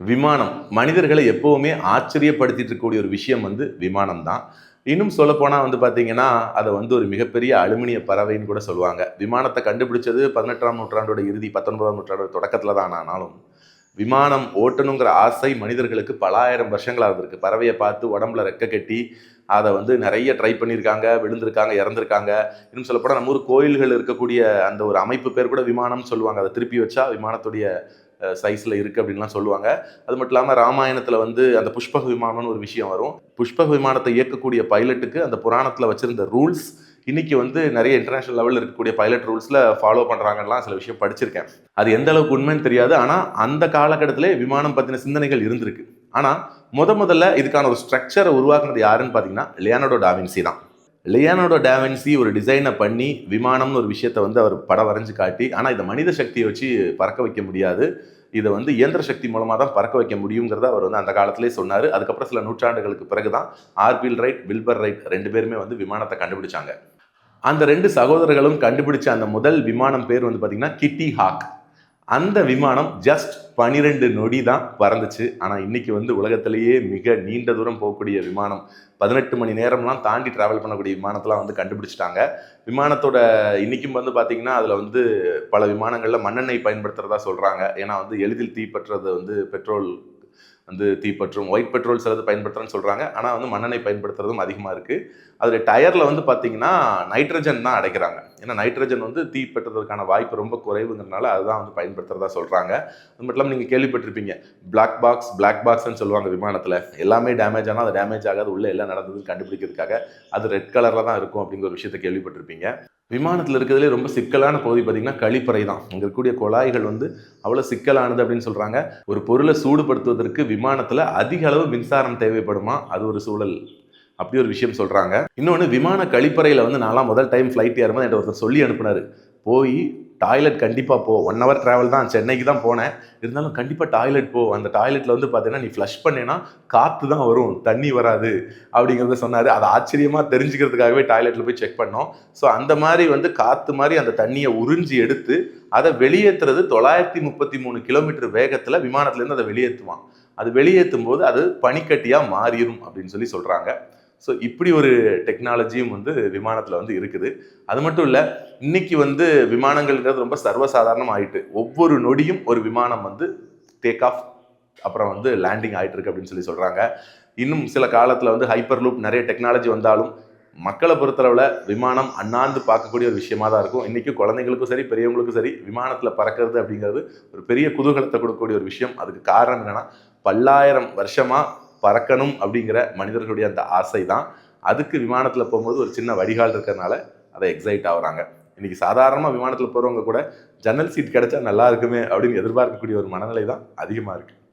விமானம். மனிதர்களை எப்பவுமே ஆச்சரியப்படுத்திட்டு இருக்கக்கூடிய ஒரு விஷயம் வந்து விமானம் தான் இன்னும் சொல்லப்போனால் வந்து பார்த்தீங்கன்னா அதை வந்து ஒரு மிகப்பெரிய அலுமினிய பறவைன்னு கூட சொல்லுவாங்க. விமானத்தை கண்டுபிடிச்சது பதினெட்டாம் நூற்றாண்டோட இறுதி பத்தொன்பதாம் நூற்றாண்டோட தொடக்கத்தில் தான் ஆனாலும் விமானம் ஓட்டணுங்கிற ஆசை மனிதர்களுக்கு பல ஆயிரம் வருஷங்களாக இருந்திருக்கு. பறவையை பார்த்து உடம்புல ரெக்க கட்டி அதை வந்து நிறைய ட்ரை பண்ணியிருக்காங்க விழுந்திருக்காங்க இறந்துருக்காங்க. இன்னும் சொல்லப்போனால் நம்ம ஊர் கோயில்கள் இருக்கக்கூடிய அந்த ஒரு அமைப்பு பேர் கூட விமானம்னு சொல்லுவாங்க. அதை திருப்பி வச்சா விமானத்துடைய சைஸில் இருக்குது அப்படின்லாம் சொல்லுவாங்க. அது மட்டும் இல்லாமல் ராமாயணத்தில் வந்து அந்த புஷ்பக விமானம்னு ஒரு விஷயம் வரும். புஷ்பக விமானத்தை இயக்கக்கூடிய பைலட்டுக்கு அந்த புராணத்தில் வச்சிருந்த ரூல்ஸ் இன்னைக்கு வந்து நிறைய இன்டர்நேஷனல் லெவலில் இருக்கக்கூடிய பைலட் ரூல்ஸில் ஃபாலோ பண்ணுறாங்கலாம் சில விஷயம் படிச்சிருக்கேன். அது எந்த அளவுக்கு உண்மைன்னு தெரியாது. ஆனால் அந்த காலகட்டத்திலே விமானம் பற்றின சிந்தனைகள் இருந்திருக்கு. ஆனால் முத முதல்ல இதுக்கான ஒரு ஸ்ட்ரக்சரை உருவாக்குனது யாருன்னு பார்த்தீங்கன்னா லியானோடோ டாவின்சி தான். லியானோட டேவின்சி ஒரு டிசைனை பண்ணி விமானம்னு ஒரு விஷயத்தை வந்து அவர் படம் வரைஞ்சு காட்டி ஆனால் இதை மனித சக்தியை வச்சு பறக்க வைக்க முடியாது. இதை வந்து இயந்திர சக்தி மூலமாக தான் பறக்க வைக்க முடியுங்கிறத அவர் வந்து அந்த காலத்திலே சொன்னார். அதுக்கப்புறம் சில நூற்றாண்டுகளுக்கு பிறகு தான் ஆர்பில் ரைட் வில்பர் ரைட் ரெண்டு பேருமே வந்து விமானத்தை கண்டுபிடிச்சாங்க. அந்த ரெண்டு சகோதரர்களும் கண்டுபிடிச்ச அந்த முதல் விமானம் பேர் வந்து பார்த்திங்கன்னா கிட்டி ஹாக் அந்த விமானம் ஜஸ்ட் பனிரெண்டு நொடி தான் பறந்துச்சு. ஆனால் இன்னைக்கு வந்து உலகத்திலேயே மிக நீண்ட தூரம் போகக்கூடிய விமானம். பதினெட்டு மணி நேரம்லாம் தாண்டி ட்ராவல் பண்ணக்கூடிய விமானத்தெலாம் வந்து கண்டுபிடிச்சிட்டாங்க. விமானத்தோட இன்னைக்கும் வந்து பார்த்திங்கன்னா அதில் வந்து பல விமானங்களில் மண்ணெண்ணெய் பயன்படுத்துகிறதா சொல்கிறாங்க ஏன்னா வந்து எளிதில் தீப்பற்றுறது வந்து பெட்ரோல் வந்து தீப்பற்றும் ஒயிட் பெட்ரோல் சிலது பயன்படுத்துறேன்னு சொல்கிறாங்க ஆனால் வந்து மண்ணெண்ணெய் பயன்படுத்துறதும் அதிகமாக இருக்குது அதில் டயரில் வந்து பார்த்தீங்கன்னா நைட்ரஜன் தான் அடைக்கிறாங்க. ஏன்னா நைட்ரஜன் வந்து தீப்பற்றுறதுக்கான வாய்ப்பு ரொம்ப குறைவுங்கிறனால அதுதான் வந்து பயன்படுத்துறதா சொல்கிறாங்க அது மட்டும் இல்லாமல் நீங்கள் கேள்விப்பட்டிருப்பீங்க. பிளாக் பாக்ஸ் பிளாக் பாக்ஸ்ன்னு சொல்லுவாங்க விமானத்தில். எல்லாமே டேமேஜ் ஆனால் அது டேமேஜ் ஆகாது உள்ளே எல்லாம் நடந்ததுன்னு கண்டுபிடிக்கிறதுக்காக அது ரெட் கலரில் தான் இருக்கும் அப்படிங்கிற ஒரு விஷயத்தை கேள்விப்பட்டிருப்பீங்க. விமானத்தில் இருக்கிறதுலே ரொம்ப சிக்கலான பகுதி பார்த்திங்கன்னா கழிப்பறை தான். அங்கே இருக்கக்கூடிய குழாய்கள் வந்து அவ்வளோ சிக்கலானது அப்படின்னு சொல்கிறாங்க ஒரு பொருளை சூடுபடுத்துவதற்கு விமானத்தில் அதிக அளவு மின்சாரம் தேவைப்படுமா? அது ஒரு சூழல். அப்படி ஒரு விஷயம் சொல்கிறாங்க இன்னொன்று விமான கழிப்பறையில் வந்து நான்லாம் முதல் டைம் ஃப்ளைட் ஏறும்போது என்கிட்ட ஒருத்தர் சொல்லி அனுப்புனார். போய் டாய்லெட் கண்டிப்பாக போ. ஒன் ஹவர் ட்ராவல் தான். சென்னைக்கு தான் போனேன். இருந்தாலும் கண்டிப்பாக டாய்லெட் போ. அந்த டாய்லெட்டில் வந்து பார்த்தீங்கன்னா நீ ஃப்ளஷ் பண்ணேன்னா காற்று தான் வரும். தண்ணி வராது அப்படிங்கிறத சொன்னார். அதை ஆச்சரியமாக தெரிஞ்சுக்கிறதுக்காகவே டாய்லெட்டில் போய் செக் பண்ணோம். ஸோ அந்த மாதிரி வந்து காற்று மாதிரி அந்த தண்ணியை உறிஞ்சி எடுத்து அதை வெளியேற்றுறது தொள்ளாயிரத்தி முப்பத்தி மூணு கிலோமீட்டர் வேகத்தில் விமானத்துலேருந்து அதை வெளியேற்றுவான் அது வெளியேற்றும் போது அது பனிக்கட்டியாக மாறிடும் அப்படின்னு சொல்லி சொல்கிறாங்க ஸோ இப்படி ஒரு டெக்னாலஜியும் வந்து விமானத்தில் வந்து இருக்குது. அது மட்டும் இல்லை இன்னைக்கு வந்து விமானங்கள்ங்கிறது ரொம்ப சர்வசாதாரணம் ஆயிட்டு ஒவ்வொரு நொடியும் ஒரு விமானம் வந்து டேக் ஆஃப் அப்புறம் வந்து லேண்டிங் ஆகிட்டு இருக்கு அப்படின்னு சொல்லி சொல்கிறாங்க இன்னும் சில காலத்தில் வந்து ஹைப்பர் லூப் நிறைய டெக்னாலஜி வந்தாலும் மக்களை பொறுத்தளவில் விமானம் அண்ணாந்து பார்க்கக்கூடிய ஒரு விஷயமா தான் இருக்கும். இன்றைக்கி குழந்தைங்களுக்கும் சரி பெரியவங்களுக்கும் சரி விமானத்தில் பறக்கிறது அப்படிங்கிறது ஒரு பெரிய குதூகலத்தை கொடுக்கக்கூடிய ஒரு விஷயம். அதுக்கு காரணம் என்னென்னா பல்லாயிரம் வருஷமாக பறக்கணும் அப்படிங்கிற மனிதர்களுடைய அந்த ஆசை தான் அதுக்கு விமானத்தில் போகும்போது ஒரு சின்ன வடிகால் இருக்கிறதுனால அதை எக்ஸைட் ஆகுறாங்க. இன்றைக்கி சாதாரணமாக விமானத்தில் போகிறவங்க கூட ஜன்னல் சீட் கிடைச்சா நல்லா இருக்குமே அப்படின்னு எதிர்பார்க்கக்கூடிய ஒரு மனநிலை தான் அதிகமாக இருக்குது